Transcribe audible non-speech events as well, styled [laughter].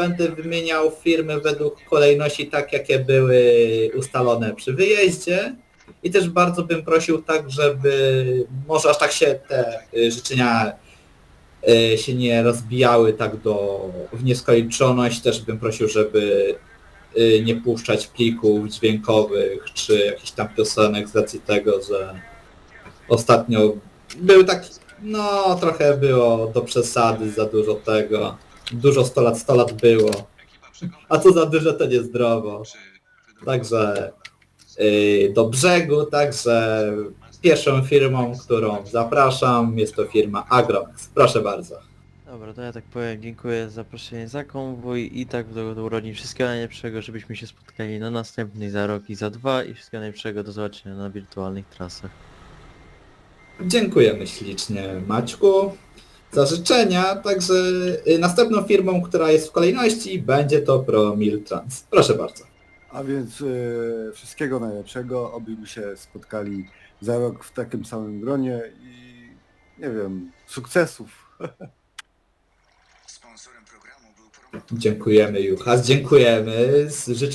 będę wymieniał firmy według kolejności tak, jakie były ustalone przy wyjeździe. I też bardzo bym prosił tak, żeby może aż tak się te y, życzenia y, się nie rozbijały tak do w nieskończoność. Też bym prosił, żeby y, nie puszczać plików dźwiękowych czy jakichś tam piosenek z racji tego, że ostatnio był taki, no trochę było do przesady, za dużo tego. Dużo 100 lat, 100 lat było. A co za dużo to niezdrowo. Także yy, do brzegu, także pierwszą firmą, którą zapraszam jest to firma Agromax. Proszę bardzo. Dobra, to ja tak powiem, dziękuję za zaproszenie za konwój i tak do, do urodzin wszystkiego najlepszego, żebyśmy się spotkali na następnej za rok i za dwa i wszystkiego najlepszego do zobaczenia na wirtualnych trasach. Dziękujemy ślicznie Maćku za życzenia. Także y, następną firmą, która jest w kolejności będzie to ProMiltrans. Proszę bardzo. A więc e, wszystkiego najlepszego, obyśmy się spotkali za rok w takim samym gronie i nie wiem, sukcesów. [laughs] Sponsorem programu był promotor Dziękujemy Juchas, dziękujemy. Z